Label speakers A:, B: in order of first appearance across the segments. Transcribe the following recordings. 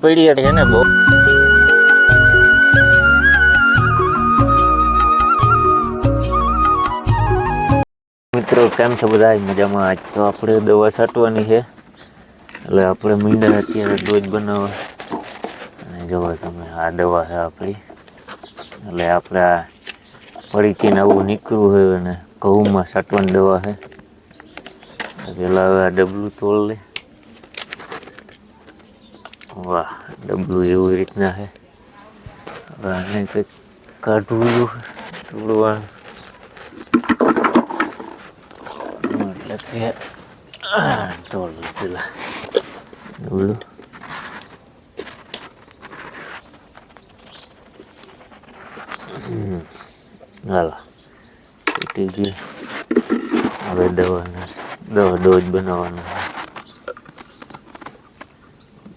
A: પડી છે ને બહુ. મિત્રો, કેમ છો બધા? મજામાં? આજ તો આપણે દવા છાંટવાની છે. એટલે આપણે મીંડા અત્યારે ડોઝ બનાવવા. અને જોવો તમે આ દવા છે આપણી. એટલે આપણે આ પડીકીને આવું નીકળવું હોય અને ઘઉંમાં છાંટવાની દવા છે. પેલા હવે આ ડબલું તોડ લે. વાહ ડબલું એવી રીતના છે હવે આને કંઈક કાઢવું જોઈએ થોડું એટલે કે આ તોડ લે પેલા ડબલું હમ. હાલો તૂટી ગયું હવે દવાના દવા ડોઝ બનાવવાનો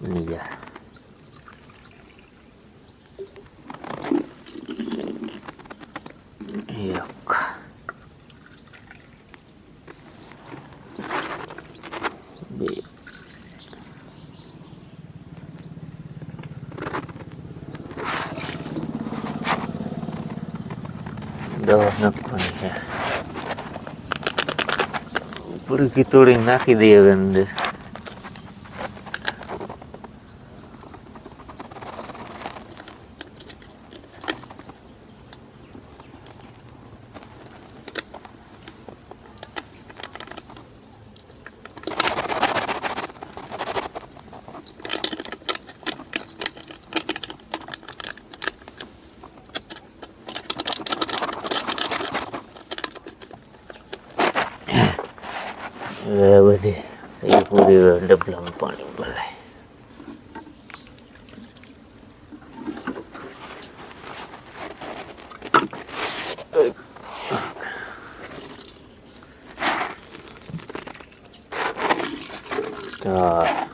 A: બની જાય એક બે દવા નાખવાની છે પૂરી તોડી નાખી બધી એ પૂરી ડબલામાં પાણી ભરાય તો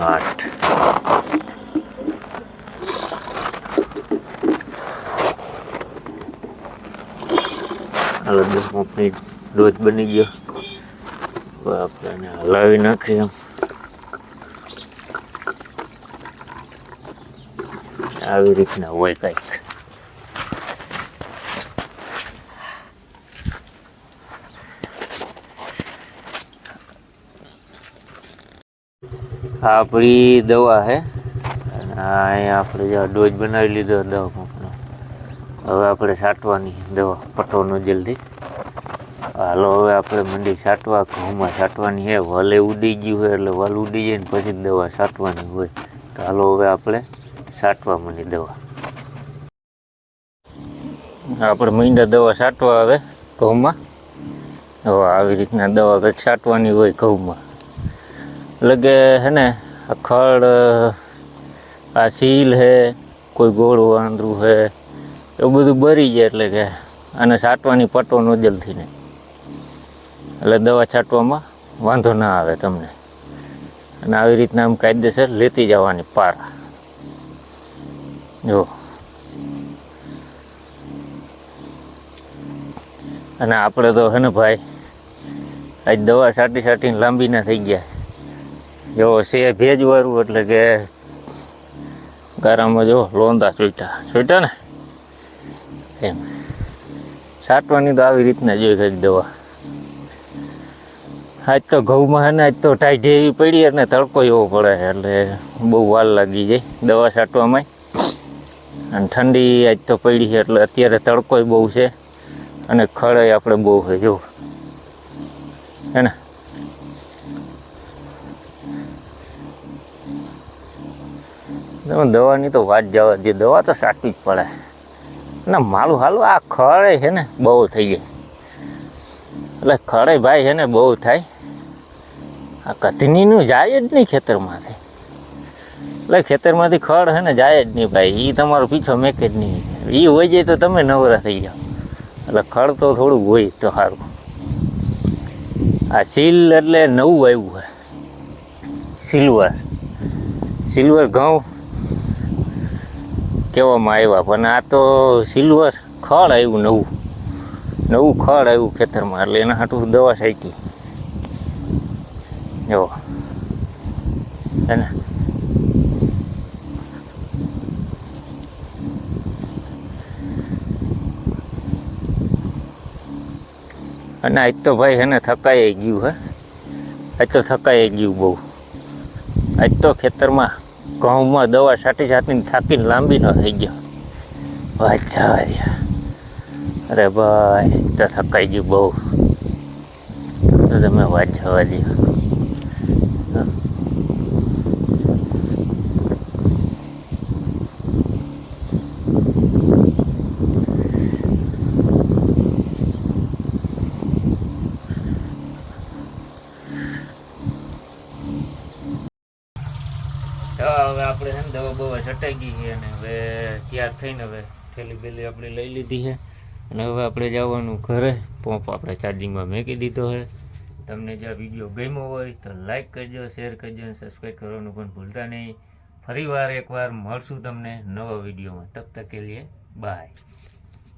A: આઠ હાલો દસ મિનિટ દૂધ બની ગયો. આપણે એને હલાવી નાખીએ. આવી રીતના હોય કંઈક. આપણી દવા છે અહીંયા આપણે જે ડોઝ બનાવી લીધો દવા હવે આપણે છાંટવાની દવા પટોનો જલ્દી. હાલો, હવે આપણે મંડી છાંટવા ઘઉંમાં છાંટવાની છે વલે ઉડી ગયું હોય એટલે વલ ઉડી જાય ને પછી દવા છાંટવાની હોય. તો હાલો, હવે આપણે છાંટવા મંડી દવા. આપણે મીંડા દવા છાંટવા આવે ઘઉંમાં. હવે આવી રીતના દવા કંઈક છાંટવાની હોય ઘઉંમાં. એટલે કે હે ને ખડ આ સીલ હે, કોઈ ગોળું આંદરું હે, એવું બધું બરી જાય એટલે કે આને છાંટવાની પટો નોજલથી ને. એટલે દવા છાંટવામાં વાંધો ના આવે તમને. અને આવી રીતના આમ કાયદેસર લેતી જવાની પારા. જો. અને આપણે તો હે ને ભાઈ, આજ દવા છાંટી છાંટીને લાંબી ના થઈ ગયા. જો છે ભેજવાળું એટલે કે ગારામાં જો લોંદા ચોઈટા ચોઈટા ને? એમ. છાંટવાની તો આવી રીતના જોઈ કંઈક દવા. આજ તો ઘઉંમાં હે ને, આજ તો ટાઈટ એવી પડી અને તડકો એવો પડે એટલે બહુ વાર લાગી જાય દવા છાંટવામાં અને ઠંડી આજ તો પડી છે એટલે અત્યારે તડકોય બહુ છે અને ખડે આપણે બહુ છે, જો. હે ને? દવાની તો વાત જવા દે દવા તો સાટવી જ પડે. ના માલું હાલું આ ખડે છે ને, બહુ થઈ જાય એટલે ખડે ભાઈ છે ને, બહુ થાય. આ કથનીનું જાય જ નહીં ખેતરમાંથી. એટલે ખેતરમાંથી ખડ છે ને, જાય જ નહીં ભાઈ. એ તમારો પીછો મેકે જ નહીં. એ હોય જાય તો તમે નવરા થઈ જાઓ. એટલે ખડ તો થોડુંક હોય તો સારું. આ સીલ એટલે નવું આવ્યું હોય સિલ્વર. સિલ્વર ઘઉં. કહેવામાં આવ્યા, પણ આ તો સિલ્વર ખડ આવ્યું નવું. નવું ખડ આવ્યું ખેતરમાં, એટલે એના હાટું દવા સાઈકી જો. હે અને આજ તો ભાઈ એને થકાઈ ગયું હે. આજ તો થકાઈ ગયું બહુ. આજ તો ખેતરમાં ઘઉંમાં દવા છાંટી સાટીને થાકીને લાંબી ન થઈ ગયો. અચ્છા રહ્યા અરે ભાઈ, તો થકાઈ ગયું બહુ. તો તમે વાત જવા દો હવે આપણે છે ને દવા બવા છટાઈ ગઈ છે અને હવે તૈયાર થઈને હવે થેલી બેલી આપણે લઈ લીધી છે. અને હવે આપણે જવાનું ઘરે. પંપ આપણે ચાર્જિંગમાં મેકી દીધો છે. તમને જો વીડિયો ગમ્યો હોય તો લાઈક કરજો શેર કરજો અને સબસ્ક્રાઈબ કરવાનું પણ ભૂલતા નહીં. ફરી વાર એકવાર મળશું તમને નવા વિડીયોમાં. તક કે લીએ બાય